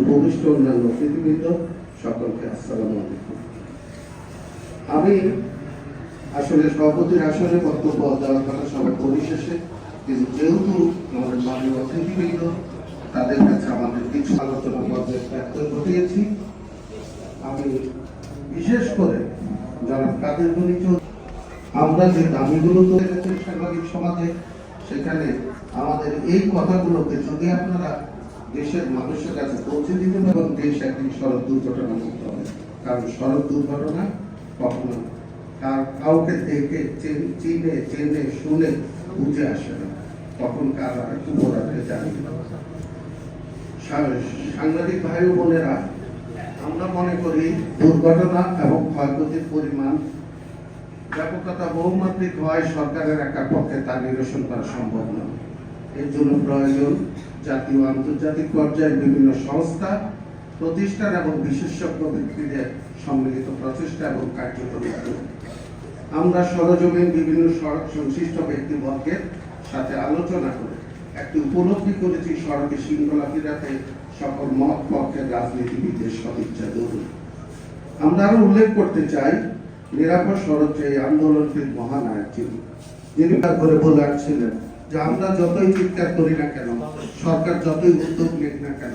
উপবিষ্ট অন্যান্য সকলকে আসসালামু আমি আসলে সভাপতির আসনে বক্তব্য দেওয়ার কথা পরিশেষে কিন্তু যেহেতু আমাদের মাননীয় অতিথিবৃন্দ, তাদের কাছে আমাদের কিছু আলোচনা পর্যায়ে ঘটিয়েছি। আমি বিশেষ করে জনাব কাদের চৌধুরী আমরা যে দাবিগুলো গেছি সাংবাদিক সমাজে, সেখানে আমাদের এই কথাগুলোকে যদি আপনারা দেশের মানুষের কাছে পৌঁছে দিতে পারেন এবং দেশ একদিন সড়ক দুর্ঘটনা মুক্ত হবে। কারণ সড়ক দুর্ঘটনা কখনো কার কাউকে দেখে চিনে, চেনে শুনে বুঝে আসে না। তখন কার একটু বোরাতে জানি সাংবাদিক ভাই বোনেরা, আমরা মনে করি দুর্ঘটনা এবং ক্ষয়ক্ষতির পরিমাণ ব্যাপকতা বহুমাত্রিক হওয়ায় সরকারের একার পক্ষে তা নিরসন করা সম্ভব নয়। এর জন্য প্রয়োজন জাতীয় আন্তর্জাতিক পর্যায়ে বিভিন্ন সংস্থা, প্রতিষ্ঠান এবং বিশেষজ্ঞ ব্যক্তিদের সম্মিলিত প্রচেষ্টা এবং কার্যক্রম আমরা সরজমিন বিভিন্ন সড়ক সংশ্লিষ্ট ব্যক্তিবর্গের সাথে আলোচনা করে একটি উপলব্ধি করেছি সড়কে শৃঙ্খলা ফিরাতে সকল মত পক্ষের রাজনীতিবিদদের সদিচ্ছা জরুরি আমরা আরও উল্লেখ করতে চাই, নিরাপদ সড়ক এই আন্দোলনটির মহানায়ক যিনি যিনি করে বলে আসছিলেন যে, আমরা যতই চিৎকার করি না কেন সরকার যতই উদ্যোগ নেক না কেন,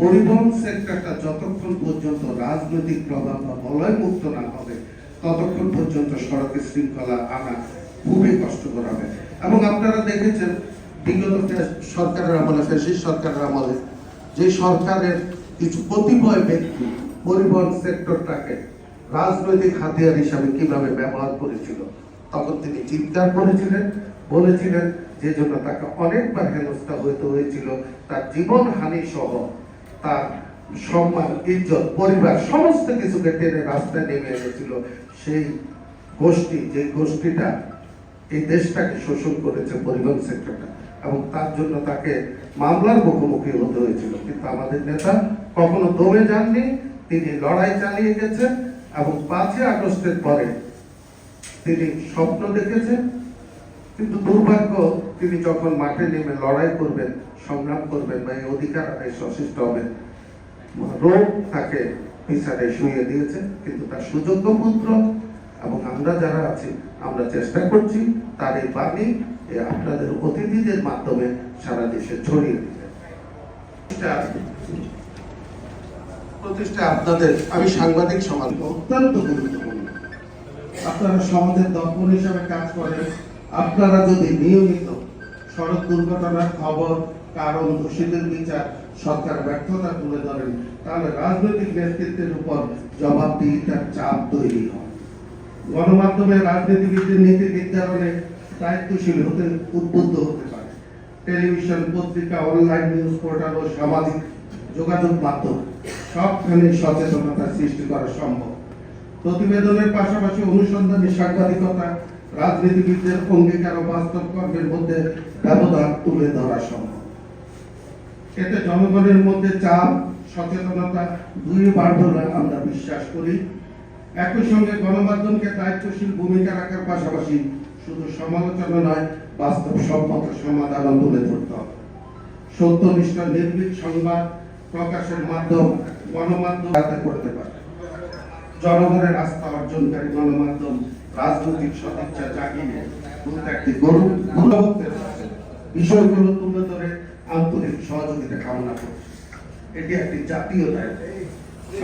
পরিবহন সেক্টরটা যতক্ষণ পর্যন্ত রাজনৈতিক প্রভাব বা বলয় মুক্ত না হবে, ততক্ষণ পর্যন্ত সড়কে শৃঙ্খলা আনা খুবই কষ্টকর হবে। এবং আপনারা দেখেছেন, বিগত সরকারের আমলে, ফ্যাসিস্ট সরকারের আমলে, যে সরকারের কিছু কতিপয় ব্যক্তি পরিবহন সেক্টরটাকে রাজনৈতিক হাতিয়ার হিসাবে কীভাবে ব্যবহার করেছিল, তখন তিনি চিৎকার করেছিলেন। বলেছিলেন যে জন্য তাকে অনেকবার হেনস্থা হইতে হয়েছিল। তার জীবন হানি সহ তার সম্মান, ইজ্জত, পরিবার, সমস্ত কিছুকে টেনে রাস্তায় নেমে এনেছিল। সেই গোষ্ঠী, যে গোষ্ঠীটা এই দেশটাকে শোষণ করেছে পরিবহন সেক্টরটা এবং তার জন্য তাকে মামলার মুখোমুখি হতে হয়েছিল। কিন্তু আমাদের নেতা কখনো দমে যাননি, তিনি লড়াই চালিয়ে গেছেন এবং পাঁচই আগস্টের পরে তিনি স্বপ্ন দেখেছেন কিন্তু দুর্ভাগ্য, তিনি যখন মাঠে নেমে লড়াই করবেন, সংগ্রাম করবেন বা এই অধিকার সচেষ্ট হবেন, রোগ তাকে পিছারে শুয়ে দিয়েছে, কিন্তু তার সুযোগ্য পুত্র এবং আমরা যারা আছি, আমরা চেষ্টা করছি তার এই বাণী আপনাদের অতিথিদের মাধ্যমে সারা দেশে ছড়িয়ে দিতে। প্রতিষ্ঠা আপনাদের, আমি সাংবাদিক সমাজ, অত্যন্ত গুরুত্বপূর্ণ। আপনারা সমাজের দর্পণ হিসাবে কাজ করেন আপনারা যদি নিয়মিত সড়ক দুর্ঘটনার খবর, কারণ দোষীদের বিচার সরকার ব্যর্থতা তুলে ধরেন, তাহলে রাজনৈতিক নেতৃত্বের উপর জবাবদিহিতার চাপ তৈরি হয়। গণমাধ্যমে রাজনীতিবিদদের নীতি নির্ধারণে দায়িত্বশীল হতে উদ্বুদ্ধ হতে পারে। টেলিভিশন, পত্রিকা, অনলাইন নিউজ পোর্টাল ও সামাজিক যোগাযোগ মাধ্যম সবখানে সচেতনতা সৃষ্টি করা সম্ভব। প্রতিবেদনের পাশাপাশি অনুসন্ধানী সাংবাদিকতা রাজনীতিবিদদের অঙ্গীকার ও বাস্তব কর্মের মধ্যে ব্যবধান তুলে ধরা সম্ভব। এতে জনগণের মধ্যে চাপ, সচেতনতা দুই বাড়বে আমরা বিশ্বাস করি। একই সঙ্গে গণমাধ্যমকে দায়িত্বশীল ভূমিকা রাখার পাশাপাশি শুধু সমালোচনা নয়, বাস্তব সম্মত সমাধান তুলে ধরতে হবে। সত্যনিষ্ঠ নির্ভীক সংবাদ প্রকাশের মাধ্যম গণমাধ্যম করতে পারে। জনগণের আস্থা অর্জনকারী গণমাধ্যম রাজনৈতিক সদিচ্ছা জাগিয়ে বিষয়গুলো তুলে ধরে আন্তরিক সহযোগিতা কামনা এটি একটি জাতীয় দায়িত্ব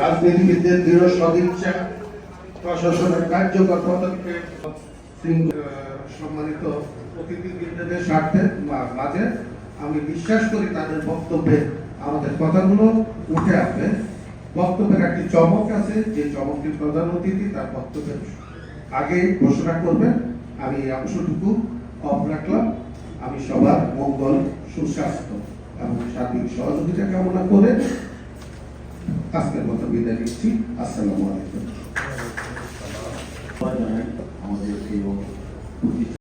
রাজনীতিবিদদের দৃঢ় সদিচ্ছা, প্রশাসনের কার্যকর পদক্ষেপ সম্মানিত অতিথিবৃন্দদের স্বার্থে মাঝে আমি বিশ্বাস করি তাদের বক্তব্যে আমাদের কথাগুলো উঠে আসবে। বক্তব্যের একটি চমক আছে, যে চমকটি প্রধান অতিথি তার বক্তব্যের আগে ঘোষণা করবেন, আমি অংশটুকু অফ রাখলাম। আমি সবার মঙ্গল, সুস্বাস্থ্য এবং সার্বিক সহযোগিতা কামনা করে আজকের মতো বিদায় নিচ্ছি। আসসালামু আলাইকুম। আমাদের এই